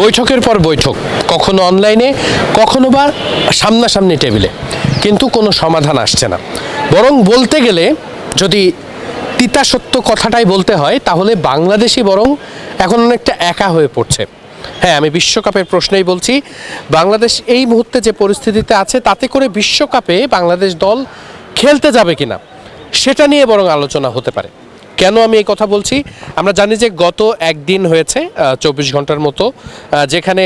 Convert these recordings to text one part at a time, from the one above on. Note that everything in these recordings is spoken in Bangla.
বৈঠকের পর বৈঠক, কখনো অনলাইনে কখনো বা সামনাসামনি টেবিলে কিন্তু কোনো সমাধান আসছে না। বরং বলতে গেলে, যদি তিতা সত্য কথাটাই বলতে হয়, তাহলে বাংলাদেশই বরং এখন অনেকটা একা হয়ে পড়ছে। হ্যাঁ আমি বিশ্বকাপের প্রশ্নেই বলছি, বাংলাদেশ এই মুহূর্তে যে পরিস্থিতিতে আছে, তাতে করে বিশ্বকাপে বাংলাদেশ দল খেলতে যাবে কিনা, সেটা নিয়ে বরং আলোচনা হতে পারে। কেন আমি এই কথা বলছি? আমরা জানি যে গত একদিন হয়েছে চব্বিশ ঘণ্টার মতো যেখানে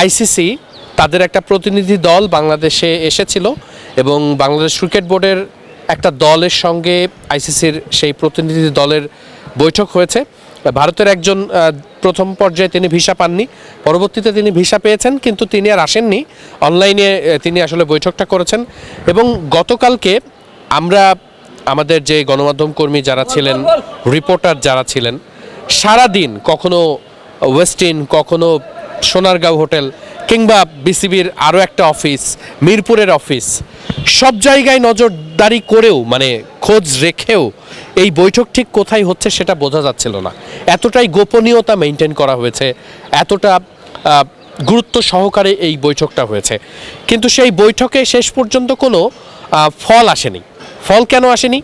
আইসিসি তাদের একটা প্রতিনিধি দল বাংলাদেশে এসেছিল এবং বাংলাদেশ ক্রিকেট বোর্ডের একটা দলের সঙ্গে আইসিসির সেই প্রতিনিধি দলের বৈঠক হয়েছে। ভারতের একজন প্রথম পর্যায়ে তিনি ভিসা পাননি, পরবর্তীতে তিনি ভিসা পেয়েছেন, কিন্তু তিনি আর আসেননি। অনলাইনে তিনি আসলে বৈঠকটা করেছেন এবং গতকালকে আমরা আমাদের যে গণমাধ্যম কর্মী যারা ছিলেন রিপোর্টার যারা ছিলেন সারা দিন কখনো ওয়েস্টিন কখনো সোনারগাঁও হোটেল কিংবা বিসিবির আরও একটা অফিস মিরপুরের অফিস সব জায়গায় নজরদারি করেও মানে খোঁজ রেখেও এই বৈঠক ঠিক কোথায় হচ্ছে সেটা বোঝা যাচ্ছিল না। এতটাই গোপনীয়তা মেনটেন করা হয়েছে, এতটা গুরুত্ব সহকারে এই বৈঠকটা হয়েছে। কিন্তু সেই বৈঠকে শেষ পর্যন্ত কোনো ফল আসেনি। ফল কেন আসেনি?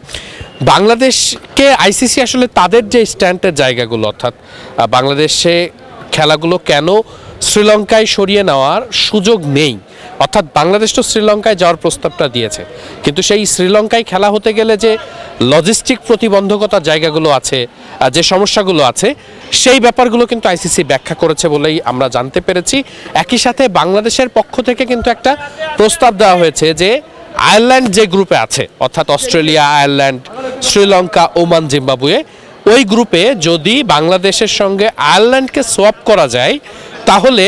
বাংলাদেশকে আইসিসি আসলে তাদের যে স্ট্যান্ডের জায়গাগুলো, অর্থাৎ বাংলাদেশে খেলাগুলো কেন শ্রীলঙ্কায় সরিয়ে নেওয়ার সুযোগ নেই? অর্থাৎ, বাংলাদেশ তো শ্রীলঙ্কায় যাওয়ার প্রস্তাবটা দিয়েছে। কিন্তু সেই শ্রীলঙ্কায় খেলা হতে গেলে যে লজিস্টিক প্রতিবন্ধকতার জায়গাগুলো আছে যে সমস্যাগুলো আছে, সেই ব্যাপারগুলো কিন্তু আইসিসি ব্যাখ্যা করেছে বলেই আমরা জানতে পেরেছি। একই সাথে বাংলাদেশের পক্ষ থেকে কিন্তু একটা প্রস্তাব দেওয়া হয়েছে যে আয়ারল্যান্ড যে গ্রুপে আছে, অর্থাৎ Australia, Ireland, Sri Lanka, Oman, Zimbabwe, ওই গ্রুপে যদি বাংলাদেশের সঙ্গে আয়ারল্যান্ডকে সোয়াপ করা যায়, তাহলে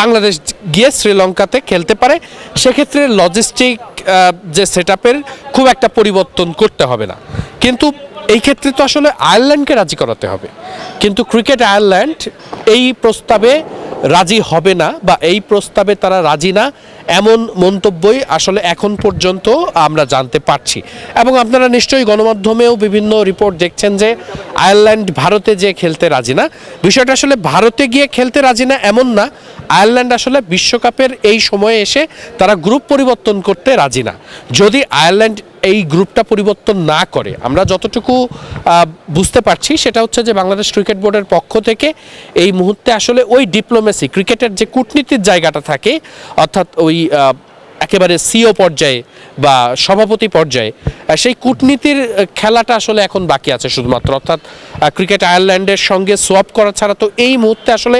বাংলাদেশ গিয়ে শ্রীলঙ্কাতে খেলতে পারে। সেক্ষেত্রে লজিস্টিক যে সেট খুব একটা পরিবর্তন করতে হবে না। কিন্তু এই ক্ষেত্রে তো আসলে আয়ারল্যান্ডকে রাজি করাতে হবে। কিন্তু ক্রিকেট আয়ারল্যান্ড এই প্রস্তাবে রাজি হবে না বা এই প্রস্তাবে তারা রাজি না। এমন মন্তব্যই আসলে এখন পর্যন্ত আমরা জানতে পারছি। এবং আপনারা নিশ্চয়ই গণমাধ্যমেও বিভিন্ন রিপোর্ট দেখছেন যে আয়ারল্যান্ড ভারতে যে খেলতে রাজি না। বিষয়টা আসলে ভারতে গিয়ে খেলতে রাজি না এমন না। আয়ারল্যান্ড আসলে বিশ্বকাপের এই সময়ে এসে তারা গ্রুপ পরিবর্তন করতে রাজি না। যদি আয়ারল্যান্ড এই গ্রুপটা পরিবর্তন না করে। আমরা যতটুকু বুঝতে পারছি সেটা হচ্ছে যে বাংলাদেশ ক্রিকেট বোর্ডের পক্ষ থেকে এই মুহূর্তে আসলে ওই ডিপ্লোমেসি ক্রিকেটের যে কূটনীতির জায়গাটা থাকে, অর্থাৎ ওই একেবারে সিও পর্যায়ে বা সভাপতি পর্যায়ে সেই কূটনীতির খেলাটা আসলে এখন বাকি আছে শুধুমাত্র। অর্থাৎ ক্রিকেট আয়ারল্যান্ডের সঙ্গে সোয়াপ করা ছাড়া তো এই মুহূর্তে আসলে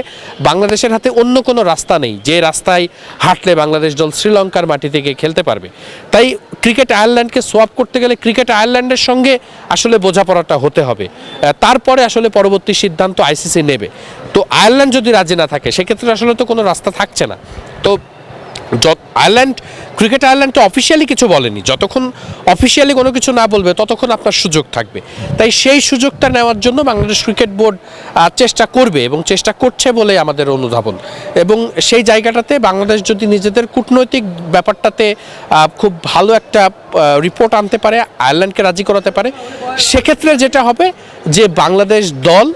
বাংলাদেশের হাতে অন্য কোনো রাস্তা নেই, যে রাস্তায় হাঁটলে বাংলাদেশ দল শ্রীলঙ্কার মাটি থেকে খেলতে পারবে। তাই ক্রিকেট আয়ারল্যান্ডকে সোয়াপ করতে গেলে ক্রিকেট আয়ারল্যান্ডের সঙ্গে আসলে বোঝাপড়াটা হতে হবে। তারপরে আসলে পরবর্তী সিদ্ধান্ত আইসিসি নেবে। তো আয়ারল্যান্ড যদি রাজি না থাকে, সেক্ষেত্রে আসলে তো কোনো রাস্তা থাকছে না। তো যত আয়ারল্যান্ড, ক্রিকেট আয়ারল্যান্ড তো অফিসিয়ালি কিছু বলেনি। যতক্ষণ অফিসিয়ালি কোনো কিছু না বলবে, ততক্ষণ আপনার সুযোগ থাকবে। তাই সেই সুযোগটা নেওয়ার জন্য বাংলাদেশ ক্রিকেট বোর্ড চেষ্টা করবে এবং চেষ্টা করছে বলে আমাদের অনুধাবন। এবং সেই জায়গাটাতে বাংলাদেশ যদি নিজেদের কূটনৈতিক ব্যাপারটাতে খুব ভালো একটা রিপোর্ট আনতে পারে, আয়ারল্যান্ডকে রাজি করাতে পারে, সেক্ষেত্রে যেটা হবে যে বাংলাদেশ দল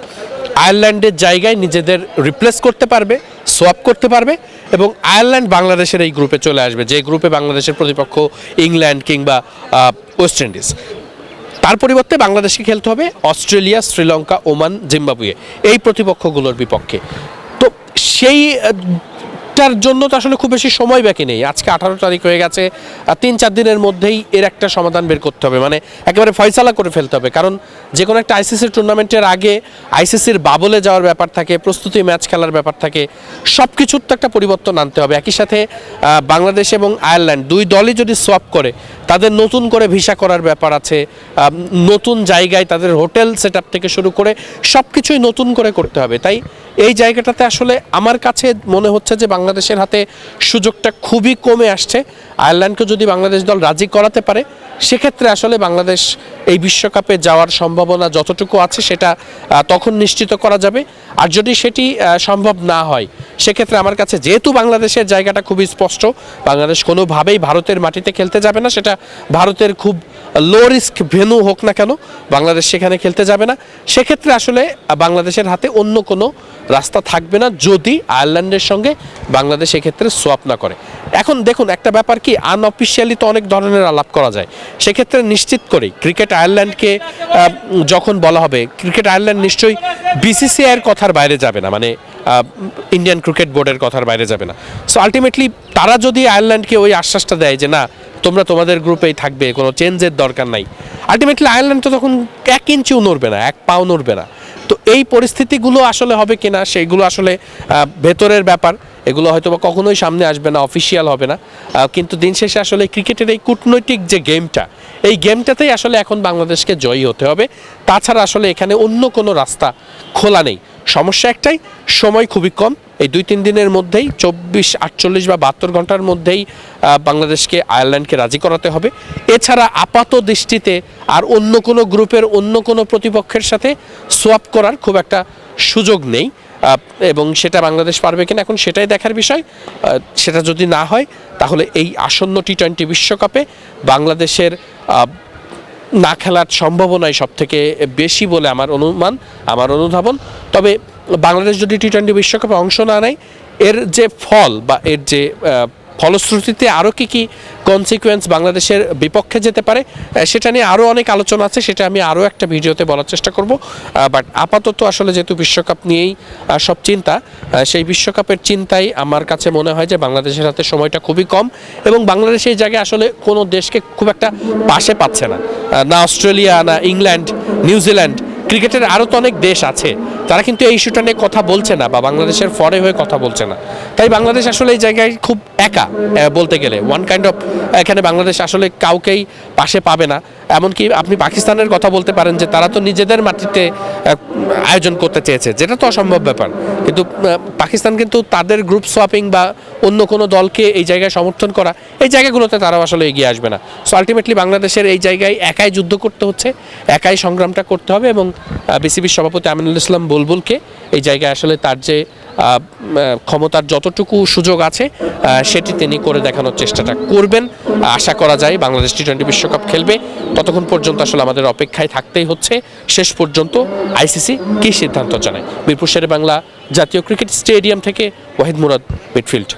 আয়ারল্যান্ডের জায়গায় নিজেদের রিপ্লেস করতে পারবে সোয়াপ করতে পারবে এবং আয়ারল্যান্ড বাংলাদেশের এই গ্রুপে চলে আসবে, যে গ্রুপে বাংলাদেশের প্রতিপক্ষ ইংল্যান্ড কিংবা ওয়েস্ট ইন্ডিজ তার পরিবর্তে বাংলাদেশকে খেলতে হবে অস্ট্রেলিয়া, শ্রীলঙ্কা, ওমান, জিম্বাবুয়ে, এই প্রতিপক্ষগুলোর বিপক্ষে। তো সেই আহ, টার জন্য তো আসলে খুব বেশি সময় বাকি নেই। আজকে আঠারো তারিখ হয়ে গেছে তিন চার দিনের মধ্যেই এর একটা সমাধান বের করতে হবে। মানে একেবারে ফয়সালা করে ফেলতে হবে। কারণ যে কোনো একটা আইসিসির টুর্নামেন্টের আগে আইসিসির বাবলে যাওয়ার ব্যাপার থাকে প্রস্তুতি ম্যাচ খেলার ব্যাপার থাকে সব কিছুর তো একটা পরিবর্তন আনতে হবে। একই সাথে বাংলাদেশ এবং আয়ারল্যান্ড দুই দলই যদি সোয়াপ করে তাদের নতুন করে ভিসা করার ব্যাপার আছে নতুন জায়গায় তাদের হোটেল সেট থেকে শুরু করে সব কিছুই নতুন করে করতে হবে। তাই এই জায়গাটাতে আসলে আমার কাছে মনে হচ্ছে যে বাংলাদেশের হাতে সুযোগটা খুবই কমে আসছে। আয়ারল্যান্ডকে যদি বাংলাদেশ দল রাজি করাতে পারে, সেক্ষেত্রে আসলে বাংলাদেশ এই বিশ্বকাপে যাওয়ার সম্ভাবনা যতটুকু আছে সেটা তখন নিশ্চিত করা যাবে। আর যদি সেটি সম্ভব না হয়, সেক্ষেত্রে আমার কাছে যেহেতু বাংলাদেশের জায়গাটা খুবই স্পষ্ট, বাংলাদেশ কোনোভাবেই ভারতের মাটিতে খেলতে যাবে না, সেটা ভারতের খুব লো রিস্ক ভেনু হোক না কেন, বাংলাদেশ সেখানে খেলতে যাবে না। সেক্ষেত্রে আসলে বাংলাদেশের হাতে অন্য কোনো রাস্তা থাকবে না যদি আয়ারল্যান্ডের সঙ্গে বাংলাদেশ এক্ষেত্রে সোয়াপ না করে। এখন দেখুন, একটা ব্যাপার কি আনঅফিসিয়ালি তো অনেক ধরনের আলাপ করা যায়। সেক্ষেত্রে নিশ্চিত করেই ক্রিকেট আয়ারল্যান্ডকে যখন বলা হবে ক্রিকেট আয়ারল্যান্ড নিশ্চয়ই বিসিসিআইয়ের কথার বাইরে যাবে না মানে ইন্ডিয়ান ক্রিকেট বোর্ডের কথার বাইরে যাবে না। সো আলটিমেটলি তারা যদি আয়ারল্যান্ডকে ওই আশ্বাসটা দেয় যে না তোমরা তোমাদের গ্রুপেই থাকবে, কোনো চেঞ্জের দরকার নাই। আলটিমেটলি আয়ারল্যান্ড তো তখন এক ইঞ্চিও নড়বে না, এক পাও নড়বে না। তো এই পরিস্থিতিগুলো আসলে হবে কিনা সেইগুলো আসলে ভেতরের ব্যাপার। এগুলো হয়তো বা কখনোই সামনে আসবে না অফিসিয়াল হবে না। কিন্তু দিন শেষে আসলে ক্রিকেটের এই কূটনৈতিক যে গেমটা এই গেমটাতেই আসলে এখন বাংলাদেশকে জয়ী হতে হবে। তাছাড়া আসলে এখানে অন্য কোনো রাস্তা খোলা নেই। সমস্যা একটাই, সময় খুবই কম। এই দুই তিন দিনের মধ্যেই চব্বিশ, আটচল্লিশ বা বাহাত্তর ঘণ্টার মধ্যেই বাংলাদেশকে, আয়ারল্যান্ডকে রাজি করাতে হবে। এছাড়া আপাত দৃষ্টিতে আর অন্য কোনো গ্রুপের, অন্য কোনো প্রতিপক্ষের সাথে সোয়াপ করার খুব একটা সুযোগ নেই। এবং সেটা বাংলাদেশ পারবে কিনা এখন সেটাই দেখার বিষয়। সেটা যদি না হয়, তাহলে এই আসন্ন টি টোয়েন্টি বিশ্বকাপে বাংলাদেশের না খেলার সম্ভাবনাই সব থেকে বেশি বলে আমার অনুমান, আমার অনুধাবন। তবে বাংলাদেশ যদি টি টোয়েন্টি বিশ্বকাপে অংশ না নেয়, এর যে ফল বা এর যে ফলশ্রুতিতে আরও কি কি কনসিকুয়েন্স বাংলাদেশের বিপক্ষে যেতে পারে সেটা নিয়ে আরও অনেক আলোচনা আছে, সেটা আমি আরও একটা ভিডিওতে বলার চেষ্টা করব। বাট আপাতত আসলে যেহেতু বিশ্বকাপ নিয়েই সব চিন্তা সেই বিশ্বকাপের চিন্তাই আমার কাছে মনে হয় যে বাংলাদেশের হাতে সময়টা খুবই কম এবং বাংলাদেশ এই জায়গায় আসলে কোনো দেশকে খুব একটা পাশে পাচ্ছে না। না অস্ট্রেলিয়া, না ইংল্যান্ড, নিউজিল্যান্ড, ক্রিকেটের আরও তো অনেক দেশ আছে তারা কিন্তু এই ইস্যুটা নিয়ে কথা বলছে না বা বাংলাদেশের ফরে হয়ে কথা বলছে না। তাই বাংলাদেশ আসলে এই জায়গায় খুব একা বলতে গেলে। ওয়ান কাইন্ড অফ এখানে বাংলাদেশ আসলে কাউকেই পাশে পাবে না। এমনকি আপনি পাকিস্তানের কথা বলতে পারেন যে তারা তো নিজেদের মাটিতে আয়োজন করতে চেয়েছে, যেটা তো অসম্ভব ব্যাপার। কিন্তু পাকিস্তান কিন্তু তাদের গ্রুপ সোয়াপিং বা অন্য কোনো দলকে এই জায়গায় সমর্থন করা, এই জায়গাগুলোতে তারাও আসলে এগিয়ে আসবে না। সো আলটিমেটলি বাংলাদেশের এই জায়গায় একাই যুদ্ধ করতে হচ্ছে, একাই সংগ্রামটা করতে হবে এবং বিসিবির সভাপতি আমিনুল ইসলাম বুলবুলকে। এই জায়গায় আসলে তার যে ক্ষমতার যতটুকু সুযোগ আছে সেটি তিনি করে দেখানোর চেষ্টাটা করবেন। আশা করা যায় বাংলাদেশ টি টোয়েন্টি বিশ্বকাপ খেলবে। ততক্ষণ পর্যন্ত আসলে আমাদের অপেক্ষায় থাকতেই হচ্ছে। শেষ পর্যন্ত আইসিসি কী সিদ্ধান্ত জানায়? মিরপুর শেরে বাংলা জাতীয় ক্রিকেট স্টেডিয়াম থেকে ওয়াহিদ মুরাদ, মিডফিল্ড।